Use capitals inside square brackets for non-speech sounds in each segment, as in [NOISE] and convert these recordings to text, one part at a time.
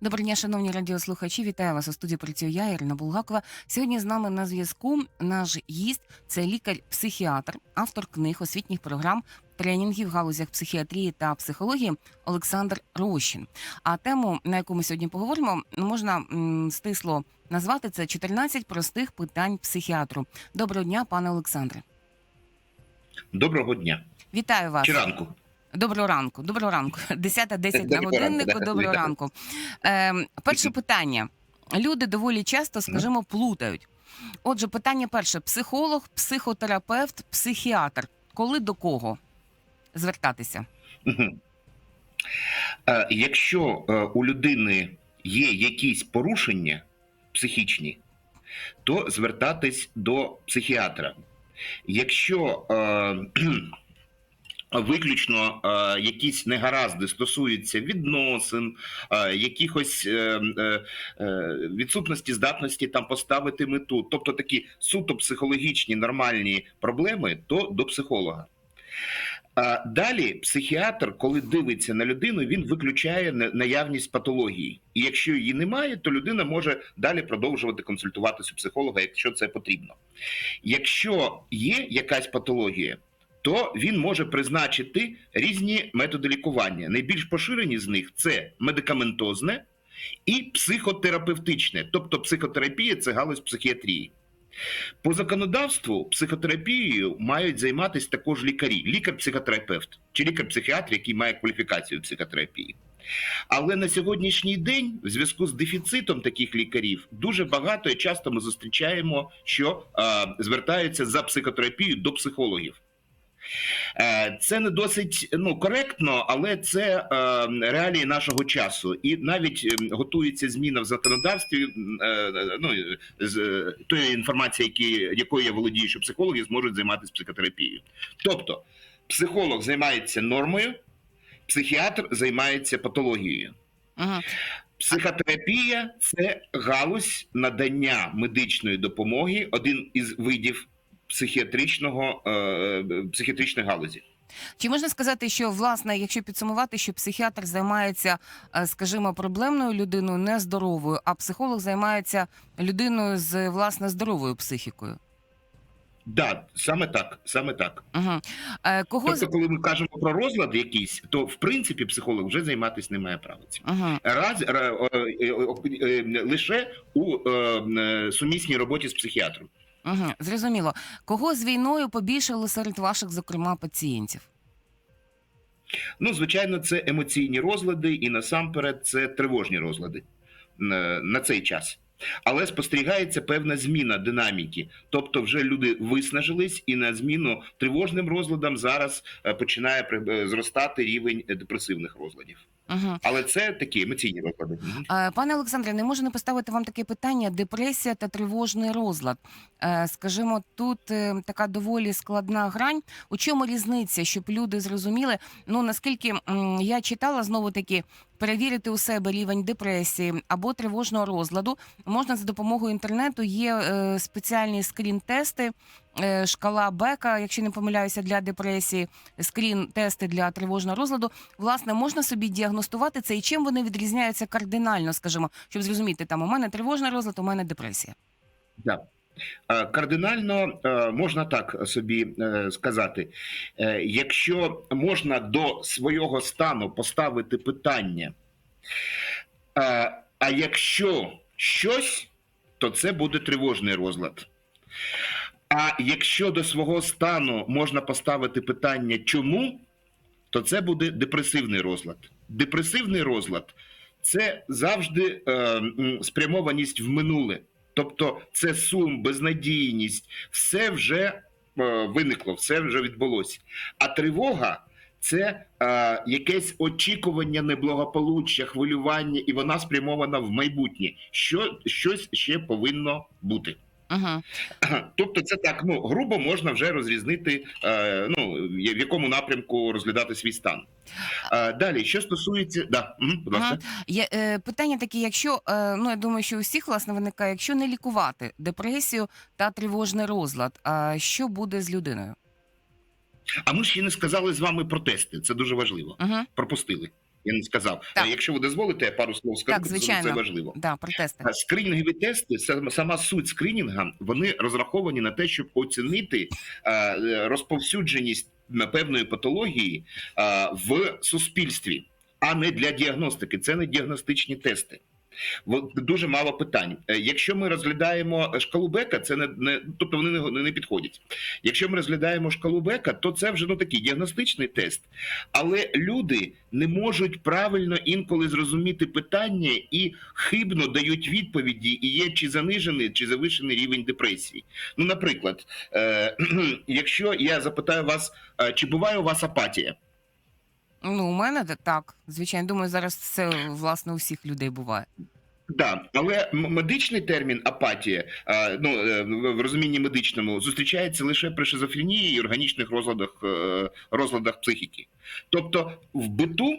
Доброго дня, шановні радіослухачі. Вітаю вас у студії працює я, Ірина Булгакова. Сьогодні з нами на зв'язку наш гість це лікар-психіатр, автор книг, освітніх програм, тренінгів в галузях психіатрії та психології Олександр Рощин. А тему, на яку ми сьогодні поговоримо, можна стисло назвати це 14 простих питань психіатру. Доброго дня, пане Олександре. Доброго дня. Вітаю вас. Чи ранку? Доброго ранку, доброго ранку. [LAUGHS] 10.10 на годиннику. Доброго ранку. Е, перше питання. Люди доволі часто, скажімо, плутають. Отже, питання перше: психолог, психотерапевт, психіатр. Коли до кого звертатися? Е, Якщо е, у людини є якісь порушення психічні, то звертатись до психіатра. Якщо е, [CLEARS THROAT] виключно е, якісь негаразди стосуються відносин, е, якихось е, е, е, відсутності здатності там поставити мету, тобто такі суто психологічні нормальні проблеми, то до психолога. А далі психіатр, коли дивиться на людину, він виключає наявність патології. І якщо її немає, то людина може далі продовжувати консультуватися у психолога, якщо це потрібно. Якщо є якась патологія, то він може призначити різні методи лікування. Найбільш поширені з них це медикаментозне і психотерапевтичне, тобто психотерапія це галузь психіатрії. По законодавству психотерапією мають займатися також лікарі, лікар-психотерапевт чи лікар-психіатр, який має кваліфікацію психотерапії. Але на сьогоднішній день, в зв'язку з дефіцитом таких лікарів, дуже багато і часто ми зустрічаємо, що е, звертаються за психотерапією до психологів. Е, Це не досить ну, коректно, але це е, реалії нашого часу. І навіть е, готується зміна в законодавстві е, ну, з тої інформації, які, якою я володію, що психологи зможуть займатися психотерапією. Тобто, психолог займається нормою, психіатр займається патологією. Угу. Психотерапія це галузь надання медичної допомоги, один із видів психіатричного е, психіатричної галузі. Чи можна сказати, що власне, якщо підсумувати, що психіатр займається, е, скажімо, проблемною людиною, нездоровою, а психолог займається людиною з власне здоровою психікою? Да, саме так, саме так. Угу. Е, кого Тобто, коли ми кажемо про розлад якийсь, то в принципі психолог вже займатися не має права цим. угу. Раз ра- е, е, е, е, лише у е, е, сумісній роботі з психіатром. Угу. Зрозуміло. Кого з війною побільшало серед ваших, зокрема, пацієнтів? Ну, звичайно, це емоційні розлади, і насамперед це тривожні розлади на, на цей час. Але спостерігається певна зміна динаміки. Тобто, вже люди виснажились, і на зміну тривожним розладам зараз е, починає е, зростати рівень е, депресивних розладів. Угу. Але це такі емоційні виклади. Е, Пане Олександре, не можу не поставити вам таке питання: депресія та тривожний розлад. Е, Скажімо, тут е, така доволі складна грань. У чому різниця, щоб люди зрозуміли? Ну наскільки я читала знову таки. Перевірити у себе рівень депресії або тривожного розладу можна за допомогою інтернету. Є е, спеціальні скрін-тести, е, шкала Бека, якщо не помиляюся, для депресії, скрін-тести для тривожного розладу. Власне, можна собі діагностувати це і чим вони відрізняються кардинально, скажімо, щоб зрозуміти, там у мене тривожний розлад, у мене депресія. Да. Е, Кардинально е, можна так собі е, сказати, якщо можна до свого стану поставити питання, а якщо щось, то це буде тривожний розлад. А якщо до свого стану можна поставити питання чому, то це буде депресивний розлад. Депресивний розлад це завжди спрямованість в минуле. Тобто це сум, безнадійність, все вже е, виникло, все вже відбулося. А тривога це е, якесь очікування неблагополуччя, хвилювання, і вона спрямована в майбутнє. Що щось ще повинно бути. Угу. [CLEARS THROAT] Тобто, це так, ну грубо можна вже розрізнити, е, ну в якому напрямку розглядати свій стан. Е, далі, що стосується, да, мгм, будь ласка. Ага. Є е, питання таке: якщо е, ну я думаю, що у всіх власне виникає, якщо не лікувати депресію та тривожний розлад, а що буде з людиною? А ми ще не сказали з вами про тести. Це дуже важливо. Угу. Пропустили. Я не сказав. Так. Якщо ви дозволите, я пару слов скажу, Так, звичайно. це важливо. Да, про тести. Скринінгові тести, сам- сама суть скринінга, вони розраховані на те, щоб оцінити е, е, розповсюдженість на певної патології е, в суспільстві, а не для діагностики. Це не діагностичні тести. Дуже мало питань. Е, Якщо ми розглядаємо шкалу Бека, це не, не тобто вони не, не підходять. Якщо ми розглядаємо шкалу Бека, то це вже ну такий діагностичний тест. Але люди не можуть правильно інколи зрозуміти питання і хибно дають відповіді, і є чи занижений, чи завишений рівень депресії. Ну, наприклад, е, [CLEARS THROAT] якщо я запитаю вас, е, чи буває у вас апатія? Ну, у мене та- так. Звичайно, думаю, зараз це власне у всіх людей буває. Да, але м- медичний термін апатія, е, ну е, в в розумінні медичному, зустрічається лише при шизофренії і органічних розладах е, розладах психіки. Тобто, в биту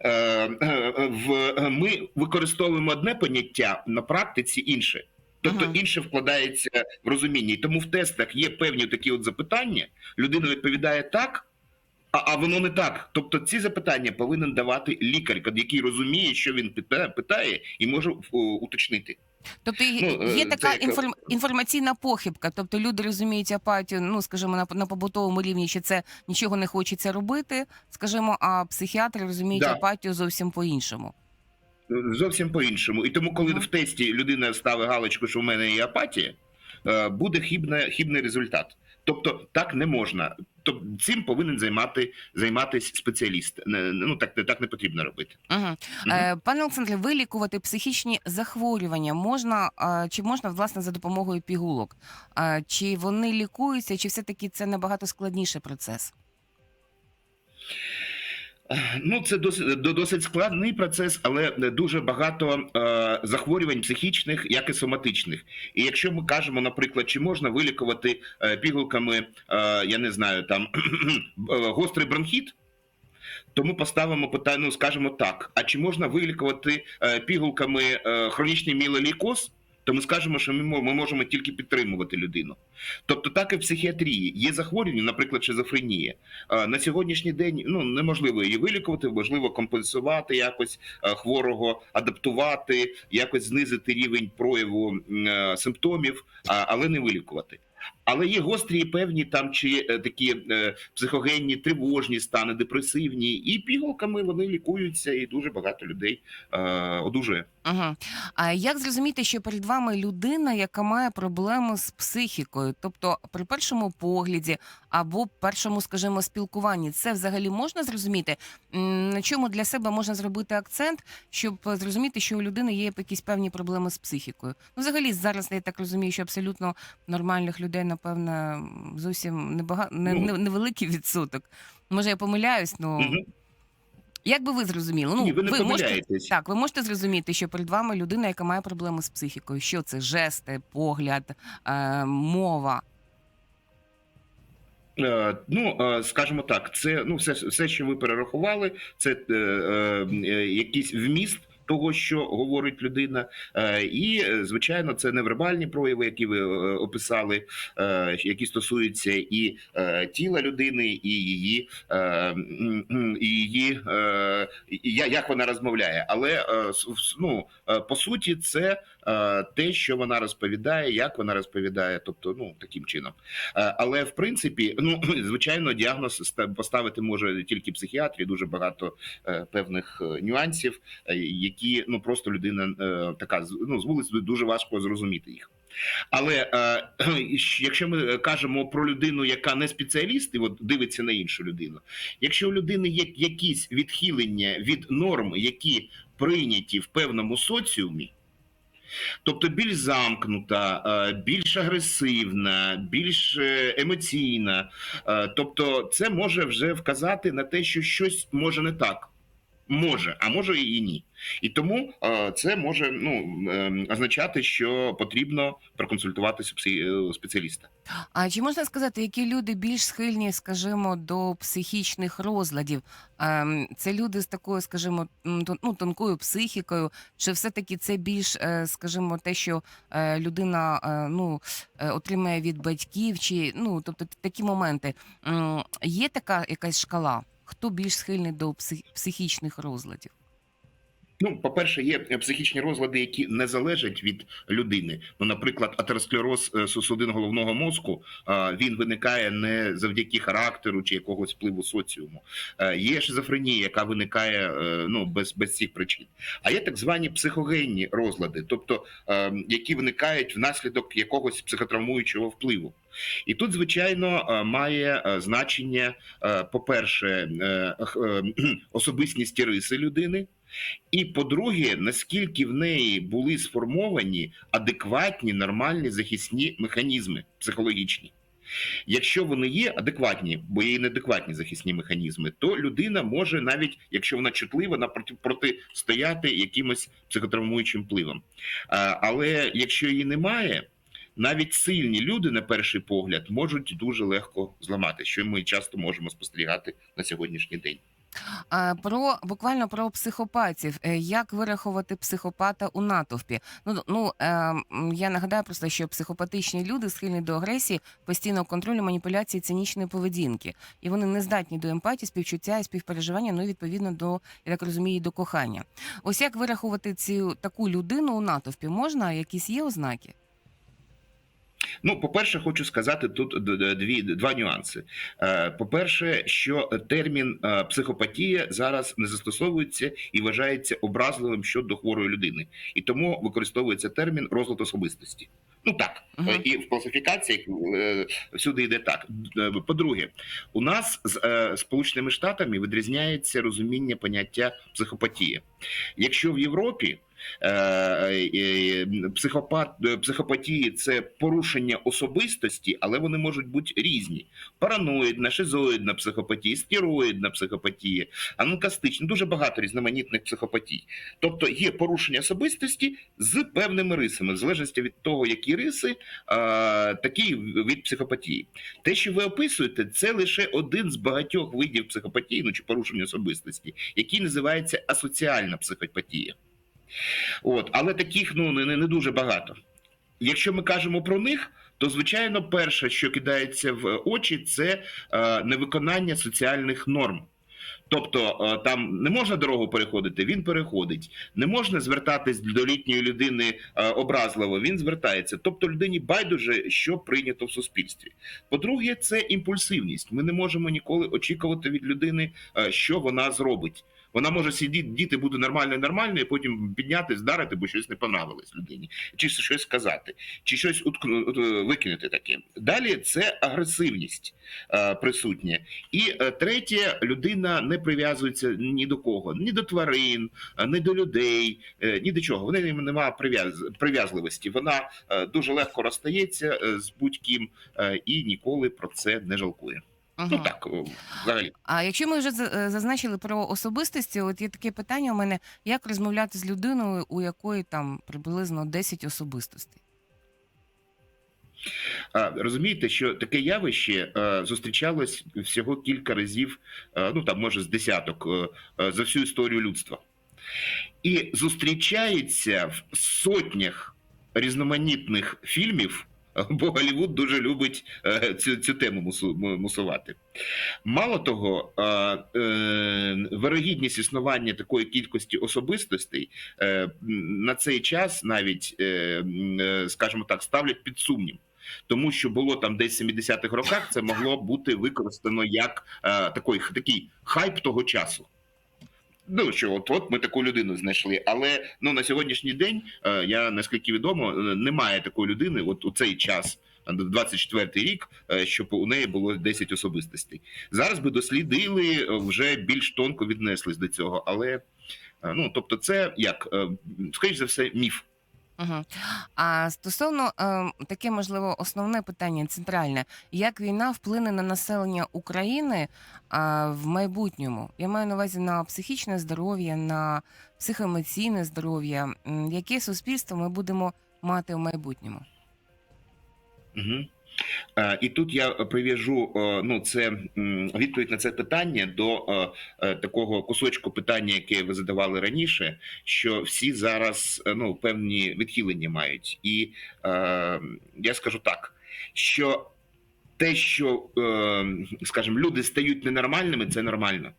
е, е, в ми використовуємо одне поняття на практиці інше. Тобто Ага. інше вкладається в розуміння. І тому в тестах є певні такі от запитання. Людина відповідає так, а, а воно не так. Тобто ці запитання повинен давати лікар, який розуміє, що він питає, питає і може о, уточнити. Тобто є- Ну, е, є така як- інформ... інформаційна похибка. Тобто люди розуміють апатію, ну скажімо, на, на побутовому рівні, що це нічого не хочеться робити, скажімо, а психіатри розуміють Да. апатію зовсім по-іншому. Зовсім по-іншому. І тому, коли Ага. в тесті людина ставить галочку, що в мене є апатія, е, буде хібне, хібний результат. Тобто так не можна. Тобто цим повинен займати займатися спеціаліст. Не- Ну так, не- так не потрібно робити. Угу. Е, пане Олександре, вилікувати психічні захворювання можна чи можна власне за допомогою пігулок? Чи вони лікуються, чи все-таки це набагато складніший процес? Ну, це досить, до- досить складний процес, але дуже багато е, захворювань психічних, як і соматичних. І якщо ми кажемо, наприклад, чи можна вилікувати е, пігулками, е, я не знаю, там [CLEARS THROAT] е, гострий бронхіт, то ми поставимо питання, ну скажемо так: а чи можна вилікувати е, пігулками е, хронічний мілолейкоз? То ми скажемо, що ми ми можемо тільки підтримувати людину. Тобто, так і в психіатрії є захворювання, наприклад, шизофренія. На сьогоднішній день ну неможливо її вилікувати, можливо компенсувати якось хворого, адаптувати, якось знизити рівень прояву симптомів, але не вилікувати. Але є гострі і певні там чи е, такі е, психогенні, тривожні стани, депресивні, і пігулками вони лікуються, і дуже багато людей е, одужує. Угу. А як зрозуміти, що перед вами людина, яка має проблеми з психікою? Тобто, при першому погляді або першому, скажімо, спілкуванні, це взагалі можна зрозуміти? На чому для себе можна зробити акцент, щоб зрозуміти, що у людини є якісь певні проблеми з психікою? Ну, взагалі, зараз я так розумію, що абсолютно нормальних людей, напевно, зовсім небага... не, Ну. невеликий відсоток. Може, я помиляюсь, але Мгм. як би ви зрозуміли? Ну, Ні, ви не можете так, ви можете зрозуміти, що перед вами людина, яка має проблеми з психікою. Що це? Жести, погляд, е, мова. Е, Ну, е, скажімо так, це ну все, все, що ви перерахували, це е, е, е, якийсь вміст. Того, що говорить людина, Е, і е, звичайно, це невербальні прояви, які ви е, описали, які стосуються і тіла людини, і її, і її як вона розмовляє. Але ну, по суті, це те, що вона розповідає, як вона розповідає, тобто, ну таким чином. Е, Але в принципі, ну [CLEARS THROAT] звичайно, діагноз ста- поставити може тільки психіатр, і дуже багато е, певних е, нюансів, е, які ну просто людина е, така ну, з вулиці дуже важко зрозуміти їх. Але е, [CLEARS THROAT] якщо ми кажемо про людину, яка не спеціаліст, і от дивиться на іншу людину, якщо у людини є якісь відхилення від норм, які прийняті в певному соціумі. Тобто більш замкнута, е, більш агресивна, більш е, емоційна. Е, Тобто, це може вже вказати на те, що щось може не так. Може, а може і ні. І тому е, це може ну, е, означати, що потрібно проконсультуватися псі- е, спеціаліста. А чи можна сказати, які люди більш схильні, скажімо, до психічних розладів? Ем, Це люди з такою, скажімо, ну, тонкою психікою, чи все-таки це більш, е, скажімо, те, що людина ну, отримує від батьків, чи ну, тобто такі моменти. Є така якась шкала? Хто більш схильний до психічних розладів? Ну, по-перше, є психічні розлади, які не залежать від людини. Ну, наприклад, атеросклероз е, судин головного мозку він виникає не завдяки характеру чи якогось впливу соціуму. Е, Є шизофренія, яка виникає е, ну без, без цих причин. А є так звані психогенні розлади, тобто е, які виникають внаслідок якогось психотравмуючого впливу. І тут, звичайно, е, має е, значення, е, по-перше, е, х- е, [CLEARS THROAT] особистість і риси людини. І по-друге, наскільки в неї були сформовані адекватні нормальні захисні механізми психологічні. Якщо вони є адекватні, бо є і неадекватні захисні механізми, то людина може навіть, якщо вона чутлива, протистояти якимось психотравмуючим впливам. Але якщо її немає, навіть сильні люди, на перший погляд, можуть дуже легко зламати, що ми часто можемо спостерігати на сьогоднішній день. Про буквально про психопатів. Е, Як вирахувати психопата у натовпі? Ну ну е, я нагадаю просто, що психопатичні люди схильні до агресії, постійного контролю, маніпуляції, цинічної поведінки, і вони не здатні до емпатії, співчуття і співпереживання. Ну і відповідно до я так розумію, до кохання. Ось як вирахувати цю таку людину у натовпі? Можна якісь є ознаки? Ну, по-перше, хочу сказати тут дві два нюанси. Е, По-перше, що термін е, психопатія зараз не застосовується і вважається образливим щодо хворої людини, і тому використовується термін розлад особистості. Ну так. Е, і в класифікаціях е, всюди йде так. По-друге, у нас з Сполученими Штатами відрізняється розуміння поняття психопатія. Якщо в Європі психопат, е, психопатії це порушення особистості, але вони можуть бути різні: параноїдна, шизоїдна психопатія, стероїдна психопатія, анкастична, дуже багато різноманітних психопатій. Тобто є порушення особистості з певними рисами, в залежності від того, які риси, е, такий від психопатії. Те, що ви описуєте, це лише один з багатьох видів психопатії, ну чи порушення особистості, який називається асоціальна психопатія. От, але таких ну не, не, дуже багато. Якщо ми кажемо про них, то звичайно, перше, що кидається в очі, це е, невиконання соціальних норм. Тобто е, там не можна дорогу переходити, він переходить. Не можна звертатись до літньої людини е, образливо, він звертається. Тобто людині байдуже, що прийнято в суспільстві. По-друге, це імпульсивність. Ми не можемо ніколи очікувати від людини, е, що вона зробить. Вона може сидіти, діти буде нормально, нормально, і потім підняти, здарити, бо щось не понравилось людині, чи щось сказати, чи щось е, викинути таке. Далі це агресивність е, присутня. І е, третє, людина не прив'язується ні до кого, ні до тварин, ні до людей, ні до чого. В неї немає прив'яз, прив'язливості. Вона дуже легко розстається з будь-ким і ніколи про це не жалкує. Ну так, взагалі. А якщо ми вже е, зазначили про особистості, от є таке питання у мене: як розмовляти з людиною, у якої там приблизно 10 особистостей? А, Розумієте, що таке явище е, зустрічалось всього кілька разів, е, ну там може з десяток е, за всю історію людства, і зустрічається в сотнях різноманітних фільмів. Бо Голлівуд дуже любить е, цю, цю тему мусувати. Мало того, е, вирогідність існування такої кількості особистостей е, на цей час навіть, скажімо так, ставлять під сумнів. Тому що було там десь в 70-х роках, це могло бути використано як такий, такий хайп того часу. Ну що, от от ми таку людину знайшли. Але ну на сьогоднішній день е, я наскільки відомо, е, немає такої людини, от у цей час. 24-й рік, е, щоб у неї було 10 особистостей. Зараз би дослідили, вже більш тонко віднеслись до цього. Але ну тобто, це як скоріш за все, міф. Угу. А стосовно е, таке, можливо, основне питання центральне: як війна вплине на населення України е, в майбутньому? Я маю на увазі на психічне здоров'я, на психоемоційне здоров'я. Яке суспільство ми будемо мати в майбутньому? Угу. Е, І тут я прив'яжу е, ну це відповідь на це питання до е, такого кусочку питання, яке ви задавали раніше, що всі зараз ну певні відхилення мають, і я скажу так, що те, що, скажімо, люди стають ненормальними, це нормально.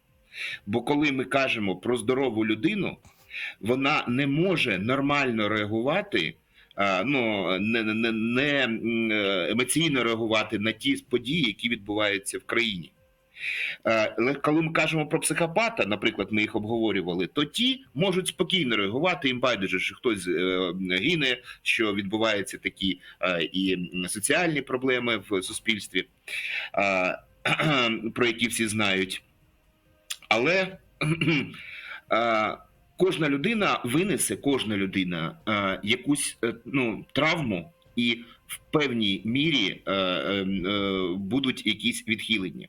Бо коли ми кажемо про здорову людину, вона не може нормально реагувати, ну не, не, не е, емоційно реагувати на ті події, які відбуваються в країні. Е, Але коли ми кажемо про психопата, наприклад, ми їх обговорювали, то ті можуть спокійно реагувати. Їм байдуже, що хтось е, гине, що відбуваються такі е, і соціальні проблеми в суспільстві, е, [CLEARS THROAT] про які всі знають. Але [CLEARS THROAT] е, кожна людина винесе, кожна людина е, якусь е, ну, травму, і в певній мірі е, е, е, будуть якісь відхилення.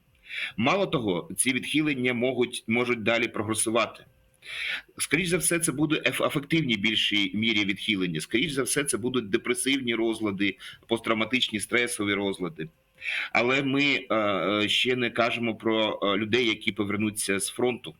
Мало того, ці відхилення можуть, можуть далі прогресувати. Скоріше за все, це буде ефективні більшій мірі відхилення. Скоріше за все, це будуть депресивні розлади, посттравматичні стресові розлади. Але ми е, е, ще не кажемо про е, людей, які повернуться з фронту,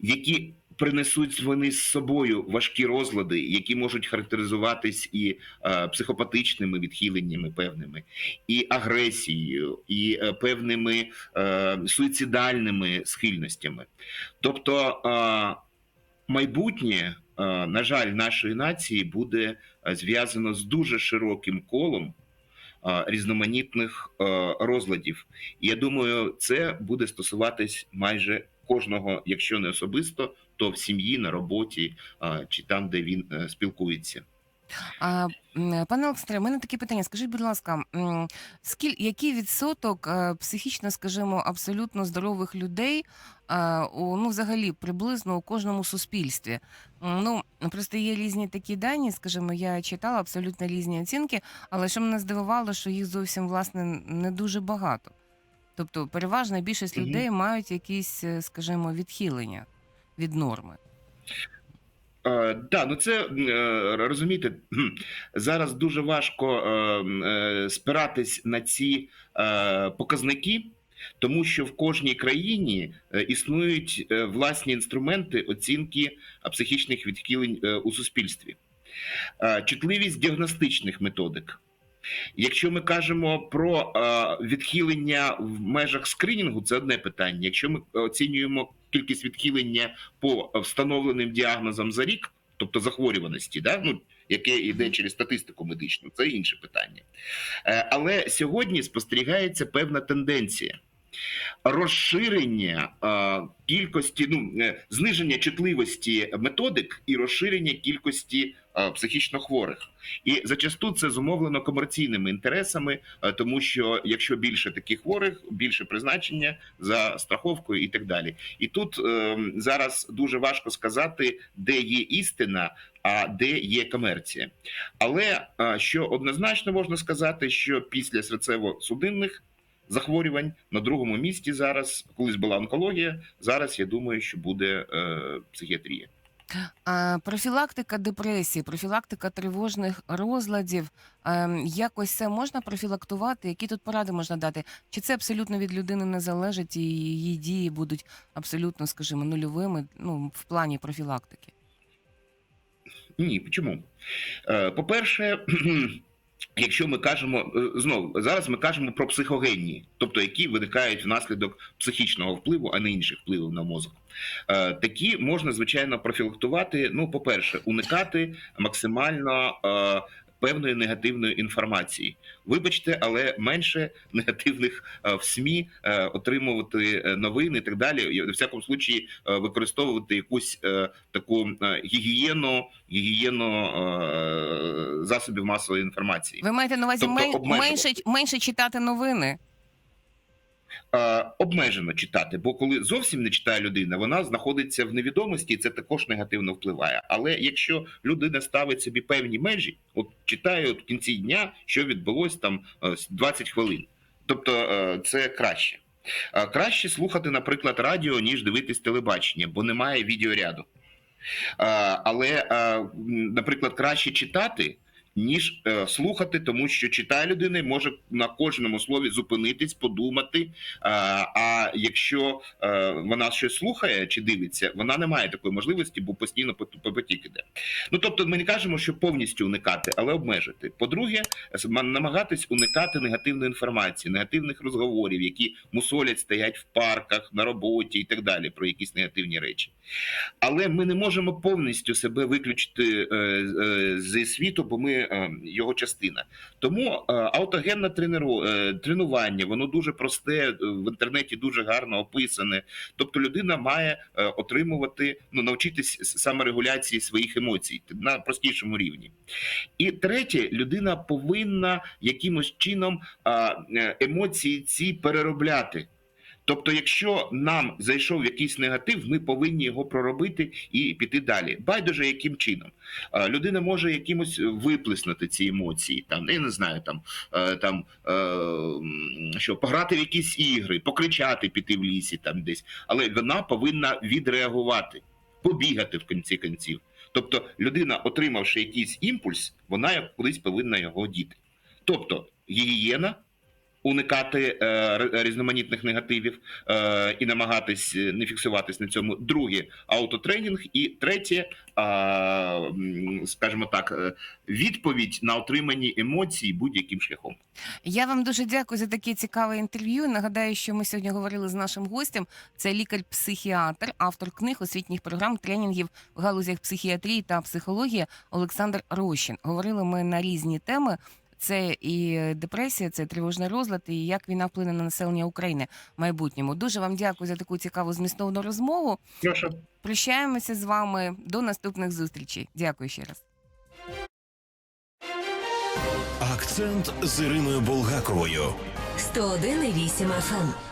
які принесуть вони з собою важкі розлади, які можуть характеризуватись і е, психопатичними відхиленнями певними, і агресією, і е, певними е, суїцидальними схильностями. Тобто е, майбутнє, е, на жаль, нашої нації буде е, зв'язано з дуже широким колом е, різноманітних е, розладів. І я думаю, це буде стосуватись майже кожного, якщо не особисто, то в сім'ї, на роботі чи там, де він е, спілкується. А, пане Олександре, у мене таке питання. Скажіть, будь ласка, скіль, який відсоток е, психічно, скажімо, абсолютно здорових людей, е, у, ну, взагалі, приблизно у кожному суспільстві? Ну, просто є різні такі дані, скажімо, я читала абсолютно різні оцінки, але що мене здивувало, що їх зовсім, власне, не дуже багато. Тобто, переважна більшість людей мають якісь, скажімо, відхилення від норми. Е, да, ну це е, розумієте, зараз дуже важко е, е, спиратись на ці е, показники, тому що в кожній країні е, існують е, власні інструменти оцінки психічних відхилень у суспільстві, чутливість діагностичних методик. Якщо ми кажемо про е, відхилення в межах скринінгу, це одне питання. Якщо ми оцінюємо кількість відхилення по встановленим діагнозам за рік, тобто захворюваності, да? ну, яке йде через статистику медичну, це інше питання. Е, Але сьогодні спостерігається певна тенденція. Розширення е, кількості, ну зниження чутливості методик і розширення кількості психічно хворих, і зачасту це зумовлено комерційними інтересами, е, тому що якщо більше таких хворих, більше призначення за страховкою і так далі. І тут е, зараз дуже важко сказати, де є істина, а де є комерція. Але е, що однозначно можна сказати, що після серцево-судинних захворювань на другому місці зараз, колись була онкологія, зараз я думаю, що буде е, психіатрія. Профілактика депресії, профілактика тривожних розладів. ем, якось це можна профілактувати? Які тут поради можна дати? Чи це абсолютно від людини не залежить і її дії будуть абсолютно, скажімо, нульовими ну, в плані профілактики? Ні, чому? Е, По-перше, [CLEARS THROAT] якщо ми кажемо е, знову, зараз ми кажемо про психогенні, тобто які виникають внаслідок психічного впливу, а не інших впливів на мозок. Е, Такі можна звичайно профілактувати. Ну, по-перше, уникати максимально е, певної негативної інформації. Вибачте, але менше [LAUGHS] негативних е, в СМІ е, отримувати е, новини і так далі. В всякому случаї використовувати якусь таку гігієну, гігієну засобів масової інформації. Ви маєте на увазі Тобто мен- менше, менше читати новини? Е, обмежено читати, бо коли зовсім не читає людина, вона знаходиться в невідомості, і це також негативно впливає. Але якщо людина ставить собі певні межі, от читає от в кінці дня, що відбулось там е, 20 хвилин, тобто е, це краще. Е, Краще слухати, наприклад, радіо, ніж дивитись телебачення, бо немає відеоряду. Е, Але, е, наприклад, краще читати, ніж е, слухати, тому що читає людина може на кожному слові зупинитись, подумати. А, а якщо е, вона щось слухає чи дивиться, вона не має такої можливості, бо постійно по, по потік іде. Ну тобто, ми не кажемо, що повністю уникати, але обмежити. По-друге, намагатись уникати негативної інформації, негативних розговорів, які мусолять стоять в парках, на роботі і так далі, про якісь негативні речі. Але ми не можемо повністю себе виключити е, е, зі світу, бо ми е, його частина. Тому е, аутогенне е, тренування, воно дуже просте, в інтернеті дуже гарно описане. Тобто людина має отримувати, ну навчитись саморегуляції своїх емоцій на простішому рівні. І третє, людина повинна якимось чином емоції ці переробляти. Тобто, якщо нам зайшов якийсь негатив, ми повинні його проробити і піти далі. Байдуже, яким чином людина може якимось виплеснути ці емоції, там я не знаю, там, е, там е, що пограти в якісь ігри, покричати, піти в лісі, там десь, але вона повинна відреагувати, побігати в кінці кінців. Тобто, людина, отримавши якийсь імпульс, вона колись повинна його діти. Тобто, гігієна, уникати е, різноманітних негативів е, і намагатись е, не фіксуватись на цьому. Друге аутотренінг. І третє, скажімо так, відповідь на отримані емоції будь-яким шляхом. Я вам дуже дякую за таке цікаве інтерв'ю. Нагадаю, що ми сьогодні говорили з нашим гостем. Це лікар-психіатр, автор книг, освітніх програм, тренінгів в галузях психіатрії та психології Олександр Рощин. Говорили ми на різні теми. Це і депресія, це тривожний розлад, і як війна вплине на населення України в майбутньому. Дуже вам дякую за таку цікаву змістовну розмову. Прошу. Прощаємося з вами до наступних зустрічей. Дякую ще раз. Акцент з Іриною Булгаковою. 101,8 FM.